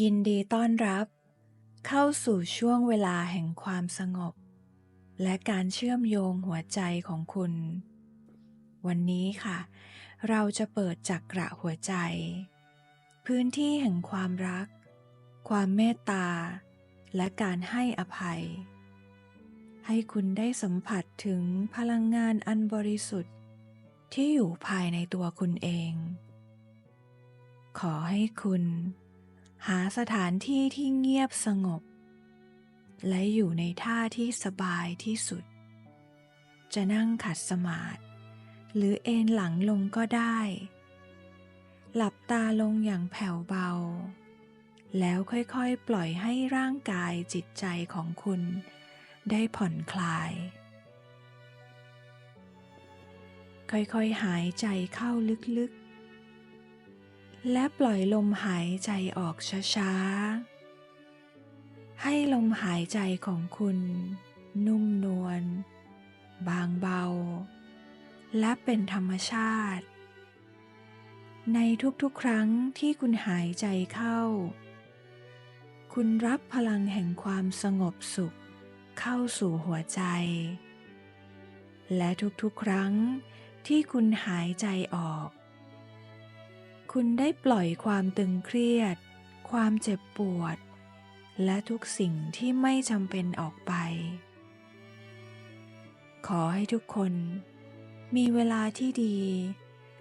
ยินดีต้อนรับ เข้าสู่ช่วงเวลาแห่งความสงบ และการเชื่อมโยงหัวใจของคุณ วันนี้ค่ะ เราจะเปิดจักระหัวใจ พื้นที่แห่งความรัก ความเมตตา และการให้อภัย ให้คุณได้สัมผัสถึงพลังงานอันบริสุทธิ์ ที่อยู่ภายในตัวคุณเอง ขอให้คุณ หาสถานที่ที่เงียบสงบ และอยู่ในท่าที่สบายที่สุด จะนั่งขัดสมาธิหรือเอนหลังลงก็ได้ หลับตาลงอย่างแผ่วเบา แล้วค่อยๆปล่อยให้ร่างกายจิตใจของคุณ ได้ผ่อนคลาย ค่อยๆหายใจเข้าลึกๆ และปล่อยลมหายใจออกช้าๆ ให้ลมหายใจของคุณ นุ่มนวล บางเบา และเป็นธรรมชาติ ในทุกๆ ครั้งที่คุณหายใจเข้า คุณรับพลังแห่งความสงบสุขเข้าสู่หัวใจ และทุกๆ ครั้งที่คุณหายใจออก คุณได้ปล่อยความตึงเครียด ความเจ็บปวด และทุกสิ่งที่ไม่จำเป็นออกไป ขอให้ทุกคน มีเวลาที่ดี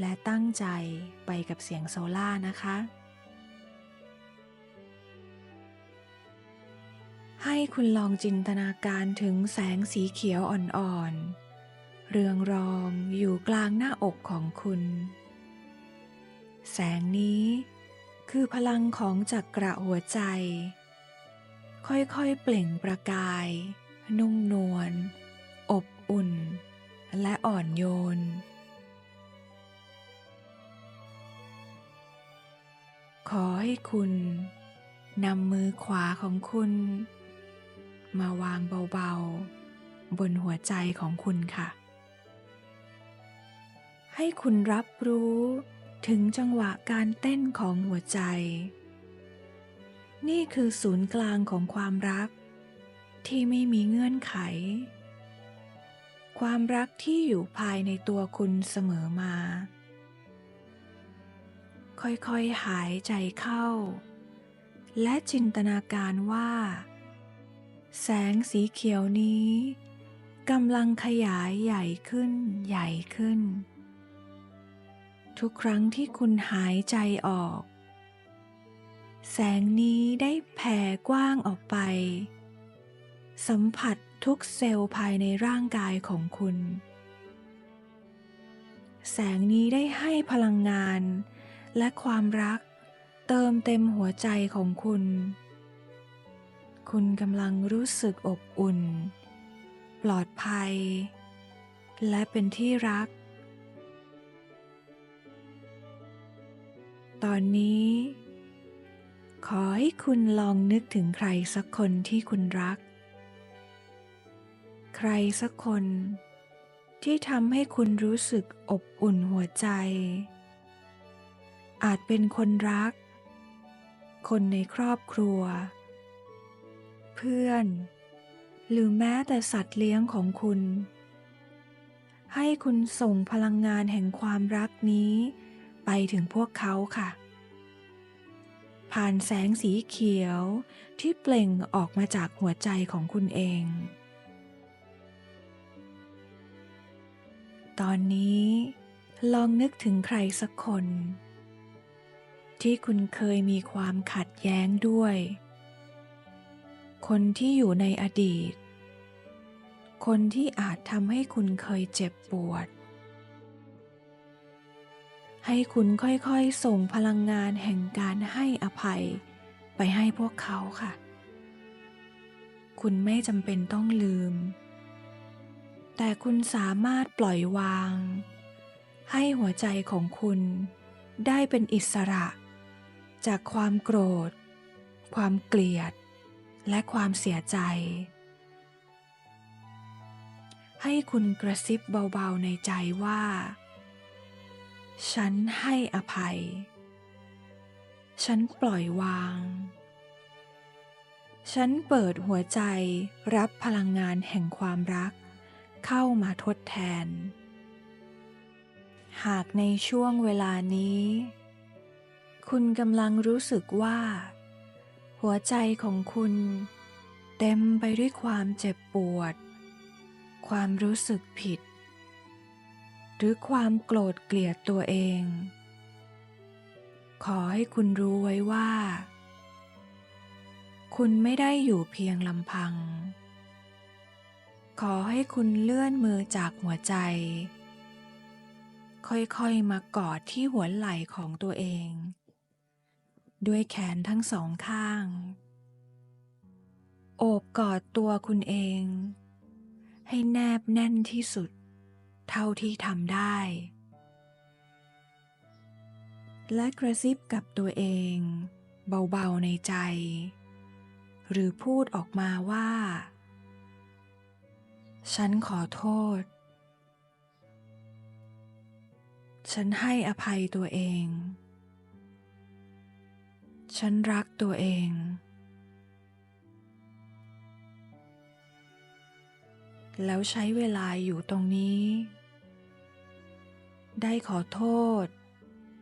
และตั้งใจไปกับเสียงโซล่านะคะ ให้คุณลองจินตนาการถึงแสงสีเขียวอ่อนๆ เรืองรองอยู่กลางหน้าอกของคุณ แสงนี้คือพลังของจักระหัวใจ ค่อยๆเปล่งประกาย นุ่มนวล อบอุ่น และอ่อนโยน ขอให้คุณนำมือขวาของคุณ มาวางเบาๆ บนหัวใจของคุณค่ะ ให้คุณรับรู้ ถึงจังหวะการเต้นของหัวใจ นี่คือศูนย์กลางของความรัก ที่ไม่มีเงื่อนไข ความรักที่อยู่ภายในตัวคุณเสมอมา ค่อยๆหายใจเข้า และจินตนาการว่า แสงสีเขียวนี้กำลังขยายใหญ่ขึ้นใหญ่ขึ้น ทุกครั้งที่คุณหายใจออก แสงนี้ได้แผ่กว้างออกไป สัมผัสทุกเซลล์ภายในร่างกายของคุณ แสงนี้ได้ให้พลังงานและความรักเติมเต็มหัวใจของคุณ คุณกำลังรู้สึกอบอุ่น ปลอดภัย และเป็นที่รัก ตอนนี้ ขอให้คุณลองนึกถึงใครสักคนที่คุณรัก ใครสักคน ที่ทำให้คุณรู้สึกอบอุ่นหัวใจ อาจเป็นคนรัก คนในครอบครัว เพื่อน หรือแม้แต่สัตว์เลี้ยงของคุณ ให้คุณส่งพลังงานแห่งความรักนี้ ไปถึงพวกเขาค่ะ ผ่านแสงสีเขียวที่เปล่งออกมาจากหัวใจของคุณเอง ตอนนี้ลองนึกถึงใครสักคน ที่คุณเคยมีความขัดแย้งด้วย คนที่อยู่ในอดีต คนที่อาจทำให้คุณเคยเจ็บปวด ให้คุณค่อยๆ ส่งพลังงานแห่งการให้อภัย ไปให้พวกเขาค่ะ คุณไม่จำเป็นต้องลืม แต่คุณสามารถปล่อยวาง ให้หัวใจของคุณได้เป็นอิสระ จากความโกรธ ความเกลียด และความเสียใจ ให้คุณกระซิบเบาๆในใจว่า ฉันให้อภัย ฉันปล่อยวาง ฉันเปิดหัวใจรับพลังงานแห่งความรัก เข้ามาทดแทน หากในช่วงเวลานี้ คุณกำลังรู้สึกว่า หัวใจของคุณ เต็มไปด้วยความเจ็บปวด ความรู้สึกผิด รือความโกรธเกลียดตัวเอง ขอให้คุณรู้ไว้ว่า คุณไม่ได้อยู่เพียงลำพัง ขอให้คุณเลื่อนมือจากหัวใจ ค่อยๆมากอดที่หัวไหล่ของตัวเอง ด้วยแขนทั้งสองข้าง โอบกอดตัวคุณเอง ให้แนบแน่นที่สุด เท่าที่ทำได้ และกระซิบกับตัวเอง เบาๆในใจ หรือพูดออกมาว่า ฉันขอโทษ ฉันให้อภัยตัวเอง ฉันรักตัวเอง แล้วใช้เวลาอยู่ตรงนี้ ได้ขอโทษ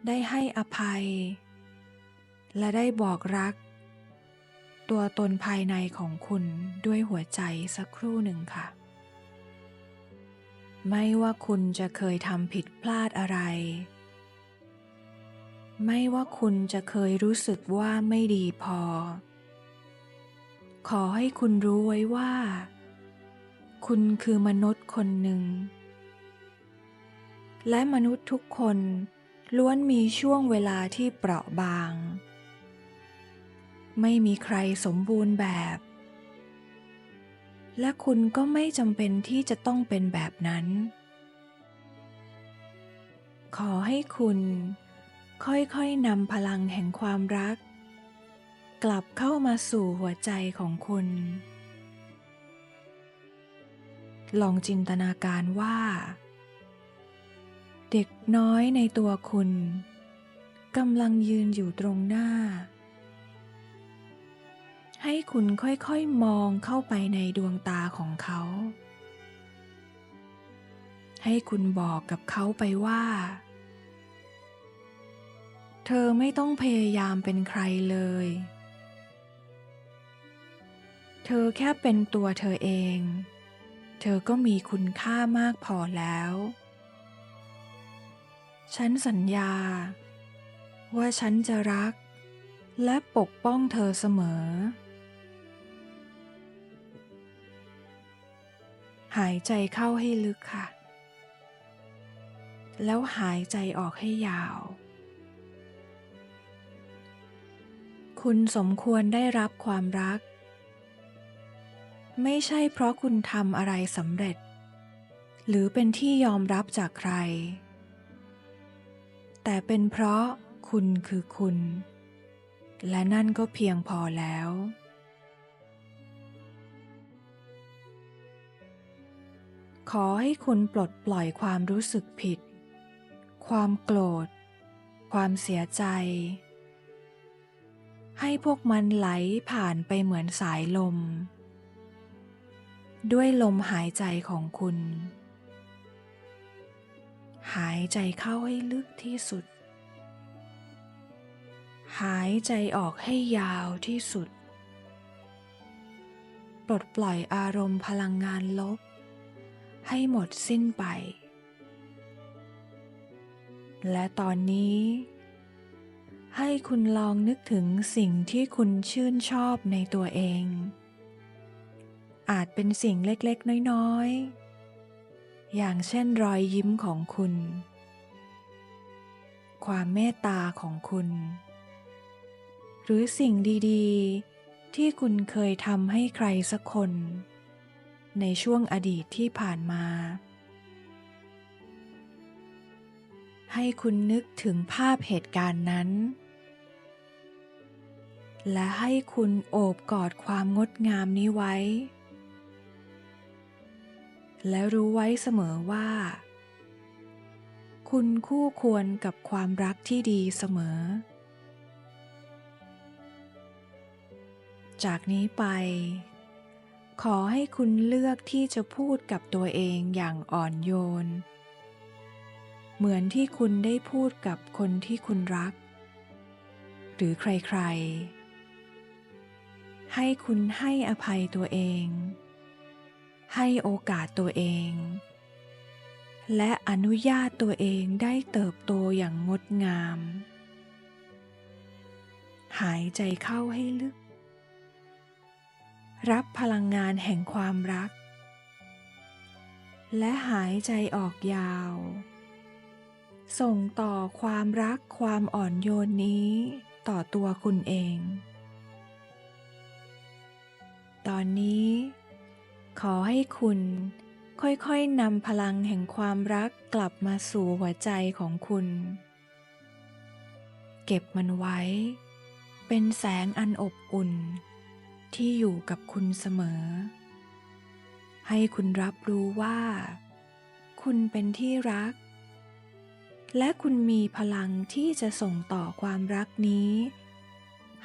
ได้ให้อภัย และได้บอกรัก ตัวตนภายในของคุณด้วยหัวใจสักครู่หนึ่งค่ะ ไม่ว่าคุณจะเคยทำผิดพลาดอะไร ไม่ว่าคุณจะเคยรู้สึกว่าไม่ดีพอ ขอให้คุณรู้ไว้ว่า คุณคือมนุษย์คนหนึ่ง และมนุษย์ทุกคนล้วนมีช่วงเวลาที่เปราะบาง ไม่มีใครสมบูรณ์แบบ และคุณก็ไม่จำเป็นที่จะต้องเป็นแบบนั้น ขอให้คุณค่อยๆนำพลังแห่งความรัก กลับเข้ามาสู่หัวใจของคุณ ลองจินตนาการว่า เด็กน้อยในตัวคุณกำลังยืนอยู่ตรงหน้า ให้คุณค่อยๆมองเข้าไปในดวงตาของเขา ให้คุณบอกกับเขาไปว่า เธอไม่ต้องพยายามเป็นใครเลย เธอแค่เป็นตัวเธอเอง เธอก็มีคุณค่ามากพอแล้ว ฉันสัญญา ว่าฉันจะรัก และปกป้องเธอเสมอ หายใจเข้าให้ลึกค่ะ แล้วหายใจออกให้ยาว คุณสมควรได้รับความรัก ไม่ใช่เพราะคุณทำอะไรสำเร็จ หรือเป็นที่ยอมรับจากใคร แต่เป็นเพราะคุณคือคุณ และนั่นก็เพียงพอแล้ว ขอให้คุณปลดปล่อยความรู้สึกผิด ความโกรธ ความเสียใจ ให้พวกมันไหลผ่านไปเหมือนสายลม ด้วยลมหายใจของคุณ หายใจเข้าให้ลึกที่สุด หายใจออกให้ยาวที่สุด ปลดปล่อยอารมณ์พลังงานลบ ให้หมดสิ้นไป และตอนนี้ ให้คุณลองนึกถึงสิ่งที่คุณชื่นชอบในตัวเอง อาจเป็นสิ่งเล็กๆ น้อยๆ อย่างเช่นรอยยิ้มของคุณ ความเมตตาของคุณ หรือสิ่งดีๆ ที่คุณเคยทำให้ใครสักคน ในช่วงอดีตที่ผ่านมา ให้คุณนึกถึงภาพเหตุการณ์นั้นและให้คุณโอบกอดความงดงามนี้ไว้ และรู้ไว้เสมอว่า คุณคู่ควรกับความรักที่ดีเสมอ จากนี้ไป ขอให้คุณเลือกที่จะพูดกับตัวเองอย่างอ่อนโยน เหมือนที่คุณได้พูดกับคนที่คุณรัก หรือใครๆ ให้คุณให้อภัยตัวเอง ให้โอกาสตัวเอง และอนุญาตตัวเองได้เติบโตอย่างงดงาม หายใจเข้าให้ลึก รับพลังงานแห่งความรัก และหายใจออกยาว ส่งต่อความรักความอ่อนโยนนี้ต่อตัวคุณเอง ตอนนี้ ขอให้คุณ ค่อยๆนำพลังแห่งความรักกลับมาสู่หัวใจของคุณ เก็บมันไว้ เป็นแสงอันอบอุ่น ที่อยู่กับคุณเสมอ ให้คุณรับรู้ว่า คุณเป็นที่รัก และคุณมีพลังที่จะส่งต่อความรักนี้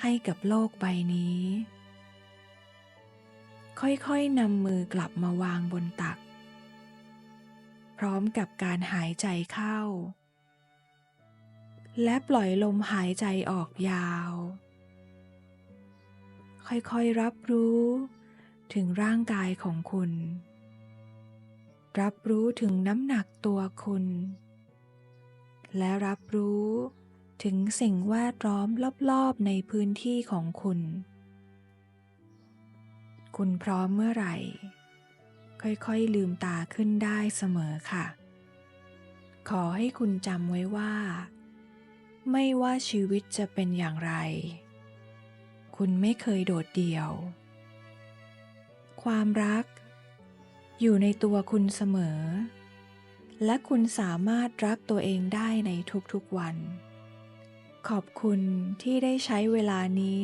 ให้กับโลกใบนี้ ค่อยๆนำมือกลับมาวางบนตัก พร้อมกับการหายใจเข้า และปล่อยลมหายใจออกยาว ค่อยๆรับรู้ถึงร่างกายของคุณ รับรู้ถึงน้ำหนักตัวคุณ และรับรู้ถึงสิ่งแวดล้อมรอบๆในพื้นที่ของคุณ คุณพร้อมเมื่อไหร่ ค่อยๆลืมตาขึ้นได้เสมอค่ะ ขอให้คุณจำไว้ว่า ไม่ว่าชีวิตจะเป็นอย่างไร คุณไม่เคยโดดเดี่ยว ความรัก อยู่ในตัวคุณเสมอ และคุณสามารถรักตัวเองได้ในทุกๆวัน ขอบคุณที่ได้ใช้เวลานี้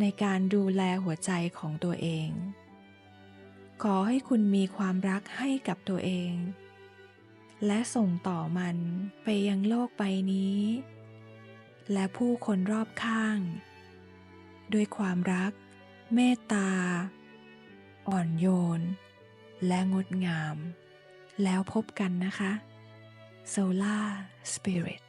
ในการดูแลหัวใจของตัวเอง ขอให้คุณมีความรักให้กับตัวเอง และส่งต่อมันไปยังโลกใบนี้ และผู้คนรอบข้าง ด้วยความรัก เมตตา อ่อนโยน และงดงาม แล้วพบกันนะคะ Solar Spirit